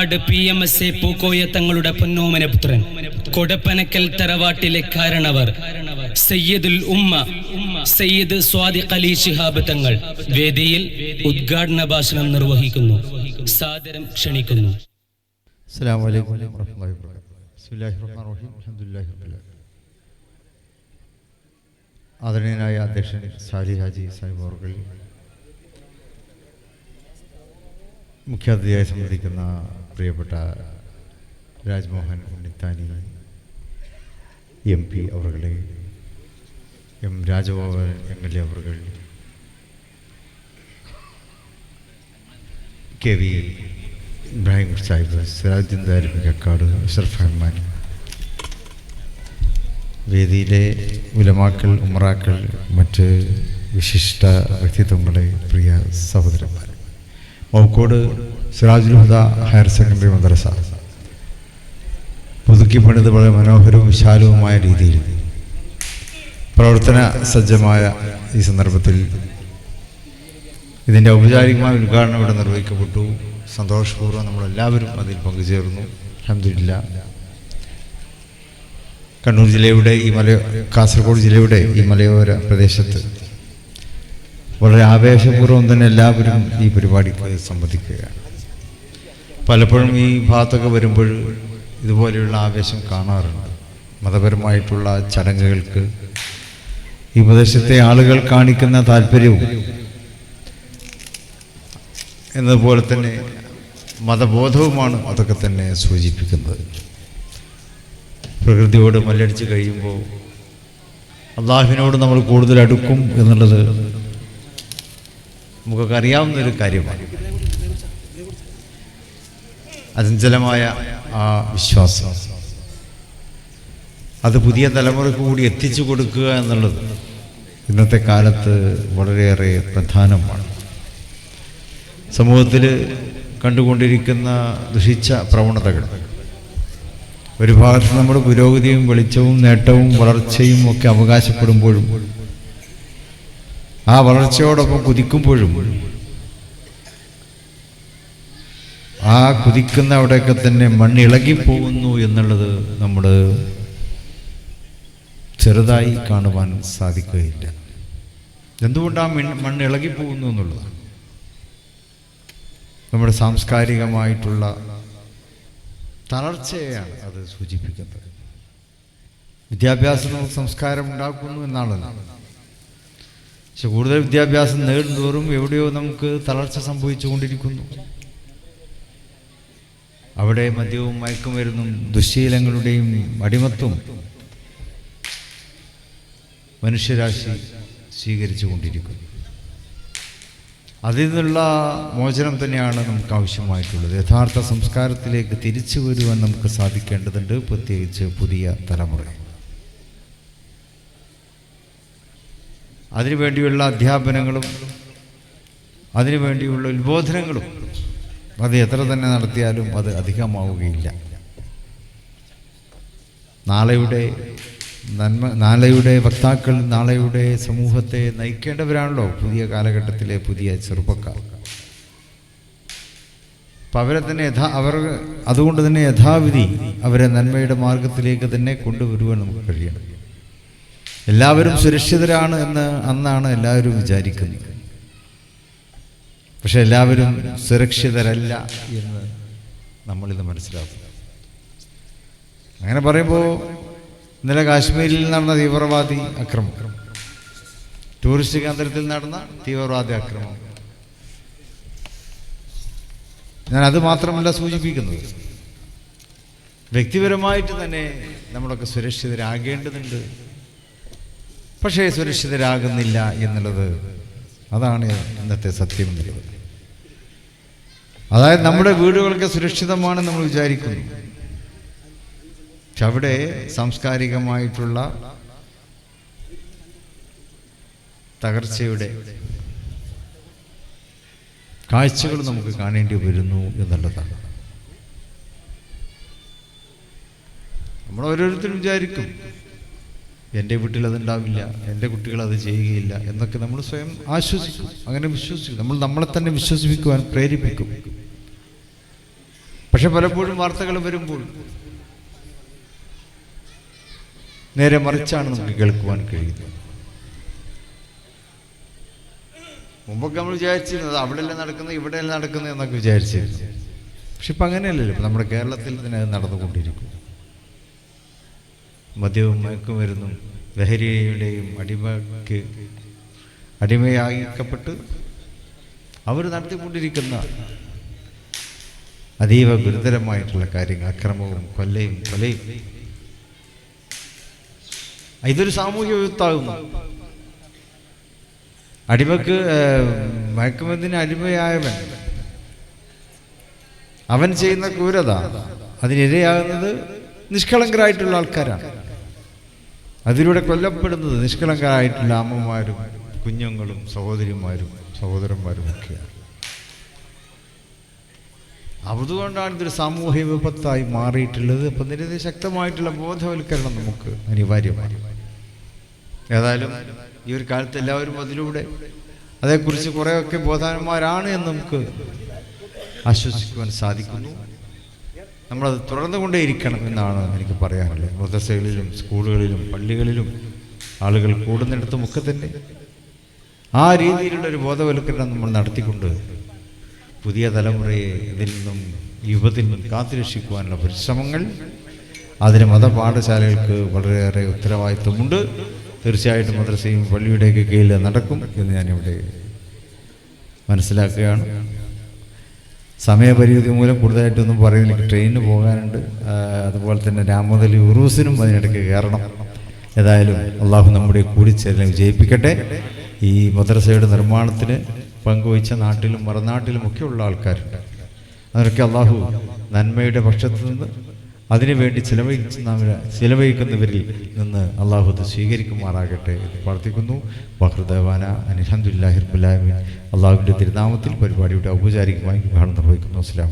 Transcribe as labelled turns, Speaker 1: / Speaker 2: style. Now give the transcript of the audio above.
Speaker 1: ആട് P M S A Pookoya തങ്ങളുടെ പൊന്നോമനപുത്രൻ കൊടപ്പനക്കൽ തറവാട്ടിലെ കാരണവർ. സയ്യിദുൽ ഉമ്മ സയ്യിദ് സ്വാദിഖ് അലി ശിഹാബ് തങ്ങൾ വേദിയിൽ ഉദ്ഘാടന ഭാഷണം നിർവഹിക്കുന്നു. സാദരം ക്ഷണിക്കുന്നു.
Speaker 2: ആദരണീയനായ അധ്യക്ഷൻ സാലി ഹാജി സാഹിബ് അവർകൾ മുഖ്യാതിഥിയായി സംബന്ധിക്കുന്ന പ്രിയപ്പെട്ട രാജ്മോഹൻ ഉണ്ണിത്താനി എം പി അവർകളെ M Rajabhavan M L A അവർകൾ കെ വി ഇബ്രാഹിം സാഹിബ് സിറാജുദ്ദീൻ ദാരിമി കക്കാട് അഷ്റഫ് റഹ്മാൻ വേദിയിലെ ഉലമാക്കൾ ഉമറാക്കൾ മറ്റ് വിശിഷ്ട വ്യക്തിത്വങ്ങളെ പ്രിയ സഹോദരന്മാർ മൗക്കോട് സിറാജുൽ ഹുദ ഹയർ സെക്കൻഡറി മദ്രസ. പുതുക്കി പണിത് വളരെ മനോഹരവും വിശാലവുമായ രീതിയിൽ പ്രവർത്തന സജ്ജമായ ഈ സന്ദർഭത്തിൽ ഇതിന്റെ ഔപചാരികമായ ഉദ്ഘാടനം ഇവിടെ നിർവഹിക്കപ്പെട്ടു. സന്തോഷപൂർവം നമ്മളെല്ലാവരും അതിൽ പങ്കുചേർന്നു. അഹമ്മദില്ല കണ്ണൂർ ജില്ലയുടെ ഈ മല കാസർഗോഡ് ജില്ലയുടെ ഈ മലയോര പ്രദേശത്ത് വളരെ ആവേശപൂർവം തന്നെ എല്ലാവരും ഈ പരിപാടിക്ക് സംബന്ധിക്കുകയാണ്. പലപ്പോഴും ഈ ഭാഗത്തൊക്കെ വരുമ്പോൾ ഇതുപോലെയുള്ള ആവേശം കാണാറുണ്ട്. മതപരമായിട്ടുള്ള ചടങ്ങുകൾക്ക് ഈ പ്രദേശത്തെ ആളുകൾ കാണിക്കുന്ന താല്പര്യവും എന്നതുപോലെ തന്നെ മതബോധവുമാണ് അതൊക്കെ തന്നെ സൂചിപ്പിക്കുന്നത്. പ്രകൃതിയോട് മല്ലടിച്ച് കഴിയുമ്പോൾ അള്ളാഹുവിനോട് നമ്മൾ കൂടുതൽ അടുക്കും എന്നുള്ളത് നമുക്കൊക്കെ അറിയാവുന്ന ഒരു കാര്യമാണ്. അചഞ്ചലമായ ആ വിശ്വാസം. അത് പുതിയ തലമുറയ്ക്ക് കൂടി എത്തിച്ചു കൊടുക്കുക എന്നുള്ളത് ഇന്നത്തെ കാലത്ത് വളരെയേറെ പ്രധാനമാണ്. സമൂഹത്തിൽ കണ്ടുകൊണ്ടിരിക്കുന്ന ദുഷിച്ച പ്രവണതകൾ. ഒരു ഭാഗത്ത് നമ്മുടെ പുരോഗതിയും വെളിച്ചവും നേട്ടവും വളർച്ചയും ഒക്കെ അവകാശപ്പെടുമ്പോഴും ആ വളർച്ചയോടൊപ്പം കുതിക്കുമ്പോഴും ആ കുതിക്കുന്ന അവിടെയൊക്കെ തന്നെ മണ്ണിളകിപ്പോകുന്നു എന്നുള്ളത് നമ്മൾ ചെറുതായി കാണുവാൻ സാധിക്കുകയില്ല. എന്തുകൊണ്ടാണ് മണ്ണ് മണ്ണ് ഇളകിപ്പോകുന്നു എന്നുള്ളതാണ്. നമ്മുടെ സാംസ്കാരികമായിട്ടുള്ള തളർച്ചയാണ് അത് സൂചിപ്പിക്കുന്നത്. വിദ്യാഭ്യാസം സംസ്കാരം ഉണ്ടാക്കുന്നു എന്നാണല്ലോ. പക്ഷെ കൂടുതൽ വിദ്യാഭ്യാസം നേടുന്തോറും എവിടെയോ നമുക്ക് തളർച്ച സംഭവിച്ചുകൊണ്ടിരിക്കുന്നു. അവിടെ മദ്യവും മയക്കുമരുന്നും ദുശ്ശീലങ്ങളുടെയും അടിമത്വം മനുഷ്യരാശി സ്വീകരിച്ചു കൊണ്ടിരിക്കുന്നു അതിൽ നിന്നുള്ള മോചനം തന്നെയാണ് നമുക്ക് ആവശ്യമായിട്ടുള്ളത്. യഥാർത്ഥ സംസ്കാരത്തിലേക്ക് തിരിച്ചു വരുവാൻ നമുക്ക് സാധിക്കേണ്ടതുണ്ട്. പ്രത്യേകിച്ച് പുതിയ തലമുറ അതിനുവേണ്ടിയുള്ള അധ്യാപനങ്ങളും അതിനുവേണ്ടിയുള്ള ഉത്ബോധനങ്ങളും അത് എത്ര തന്നെ നടത്തിയാലും അത് അധികമാവുകയില്ല. നാളെയുടെ നന്മ നാളെയുടെ വക്താക്കൾ നാളെയുടെ സമൂഹത്തെ നയിക്കേണ്ടവരാണല്ലോ പുതിയ കാലഘട്ടത്തിലെ പുതിയ ചെറുപ്പക്കാർ. അപ്പം അവരെ തന്നെ യഥാ അവർ അതുകൊണ്ട് തന്നെ യഥാവിധി അവരെ നന്മയുടെ മാർഗത്തിലേക്ക് തന്നെ കൊണ്ടുവരുവാൻ നമുക്ക് കഴിയണം. എല്ലാവരും സുരക്ഷിതരാണ് എന്ന് അന്നാണ് എല്ലാവരും വിചാരിക്കുന്നത്. പക്ഷെ എല്ലാവരും സുരക്ഷിതരല്ല എന്ന് നമ്മളിത് മനസ്സിലാക്കും അങ്ങനെ പറയുമ്പോൾ ഇന്നലെ കാശ്മീരിൽ നടന്ന തീവ്രവാദി അക്രമം. ടൂറിസ്റ്റ് കേന്ദ്രത്തിൽ നടന്ന തീവ്രവാദി അക്രമം. ഞാൻ അത് മാത്രമല്ല സൂചിപ്പിക്കുന്നത്. വ്യക്തിപരമായിട്ട് തന്നെ നമ്മളൊക്കെ സുരക്ഷിതരാകേണ്ടതുണ്ട്. പക്ഷേ സുരക്ഷിതരാകുന്നില്ല എന്നുള്ളത് അതാണ് ഇന്നത്തെ സത്യം എന്നുള്ളത് അതായത് നമ്മുടെ വീടുകളൊക്കെ സുരക്ഷിതമാണ് നമ്മൾ വിചാരിക്കുന്നു. പക്ഷെ അവിടെ സാംസ്കാരികമായിട്ടുള്ള തകർച്ചയുടെ കാഴ്ചകൾ നമുക്ക് കാണേണ്ടി വരുന്നു എന്നുള്ളതാണ്. നമ്മൾ ഓരോരുത്തരും വിചാരിക്കും. എന്റെ വീട്ടിൽ അതുണ്ടാവില്ല എന്റെ കുട്ടികൾ അത് ചെയ്യുകയില്ല എന്നൊക്കെ നമ്മൾ സ്വയം ആശ്വസിക്കും. അങ്ങനെ വിശ്വസിക്കും. നമ്മൾ നമ്മളെ തന്നെ വിശ്വസിപ്പിക്കുവാൻ പ്രേരിപ്പിക്കും. പക്ഷെ പലപ്പോഴും വാർത്തകൾ വരുമ്പോൾ നേരെ മറിച്ചാണ് നമുക്ക് കേൾക്കുവാൻ കഴിയുന്നത്. മുമ്പൊക്കെ നമ്മൾ വിചാരിച്ചിരുന്നത് അവിടെയല്ലേ നടക്കുന്നത് ഇവിടെയല്ലേ നടക്കുന്നത് എന്നൊക്കെ വിചാരിച്ചിരുന്നു. പക്ഷെ ഇപ്പം അങ്ങനെയല്ലല്ലോ. ഇപ്പം നമ്മുടെ കേരളത്തിൽ തന്നെ അത് മദ്യവും മയക്കുമരുന്നും ലഹരിയുടെയും അടിമയ്ക്ക് അടിമയാക്കപ്പെട്ട് അവർ നടത്തിക്കൊണ്ടിരിക്കുന്ന അതീവ ഗുരുതരമായിട്ടുള്ള കാര്യങ്ങൾ അക്രമവും കൊല്ലയും കൊലയും. ഇതൊരു സാമൂഹ്യ വിപത്താകുന്നു അടിമക്ക് മയക്കുമരുന്നിന് അടിമയായവൻ അവൻ ചെയ്യുന്ന ക്രൂരത അതിനിരയാകുന്നത് നിഷ്കളങ്കരായിട്ടുള്ള ആൾക്കാരാണ്. അതിലൂടെ കൊല്ലപ്പെടുന്നത് നിഷ്കളങ്കരായിട്ടുള്ള അമ്മമാരും കുഞ്ഞുങ്ങളും സഹോദരിമാരും സഹോദരന്മാരും ഒക്കെയാണ്. അതുകൊണ്ടാണ് ഇതൊരു സാമൂഹ്യ വിപത്തായി മാറിയിട്ടുള്ളത്. അപ്പം ഇതിന്റെ ശക്തമായിട്ടുള്ള ബോധവൽക്കരണം നമുക്ക് അനിവാര്യമായി ഏതായാലും ഈ ഒരു കാലത്ത് എല്ലാവരും അതിലൂടെ അതേക്കുറിച്ച് കുറേയൊക്കെ ബോധവാന്മാരാണ് എന്ന് നമുക്ക് ആശ്വസിക്കുവാൻ സാധിക്കുന്നു. നമ്മളത് തുടർന്നുകൊണ്ടേയിരിക്കണം എന്നാണ് എനിക്ക് പറയാനുള്ളത്. മദ്രസകളിലും സ്കൂളുകളിലും പള്ളികളിലും ആളുകൾ കൂടുന്നിടത്തുമൊക്കെ തന്നെ ആ രീതിയിലുള്ള ഒരു ബോധവൽക്കരണം നമ്മൾ നടത്തിക്കൊണ്ട് പുതിയ തലമുറയെ ഇതിൽ നിന്നും യുവതിൽ നിന്നും കാത്തുരക്ഷിക്കുവാനുള്ള പരിശ്രമങ്ങൾ അതിന് മതപാഠശാലകൾക്ക് വളരെയേറെ ഉത്തരവാദിത്വമുണ്ട്. തീർച്ചയായിട്ടും മദ്രസയും പള്ളിയുടെയൊക്കെ കീഴിൽ നടക്കും എന്ന് ഞാനിവിടെ മനസ്സിലാക്കുകയാണ്. സമയപരിമിതി മൂലം കൂടുതലായിട്ടൊന്നും പറയുന്നില്ല. എനിക്ക് ട്രെയിനിന് പോകാനുണ്ട്. അതുപോലെ തന്നെ രാമോദലി ഉറൂസിനും അതിനിടയ്ക്ക് കയറണം. ഏതായാലും അള്ളാഹു നമ്മുടെ കൂടിച്ചേരലിനെ വിജയിപ്പിക്കട്ടെ. ഈ മദ്രസയുടെ നിർമ്മാണത്തിന് പങ്കുവച്ച നാട്ടിലും മറുനാട്ടിലും ഒക്കെയുള്ള ആൾക്കാരുണ്ട്. അതിനൊക്കെ അള്ളാഹു നന്മയുടെ പക്ഷത്തു നിന്ന് അതിനുവേണ്ടി ചിലവഴിക്കുന്ന ചിലവഴിക്കുന്നവരിൽ നിന്ന് അള്ളാഹു അത് സ്വീകരിക്കുമാറാകട്ടെ എന്ന് പ്രാർത്ഥിക്കുന്നു. ബഹ്റുദേവാന അനിഹമുല്ലാഹിർബുലാമി അള്ളാഹുവിന്റെ തിരുനാമത്തിൽ പരിപാടിയുടെ ഔപചാരികമായി വിഭാഗം നിർവഹിക്കുന്നു. അസ്ലാം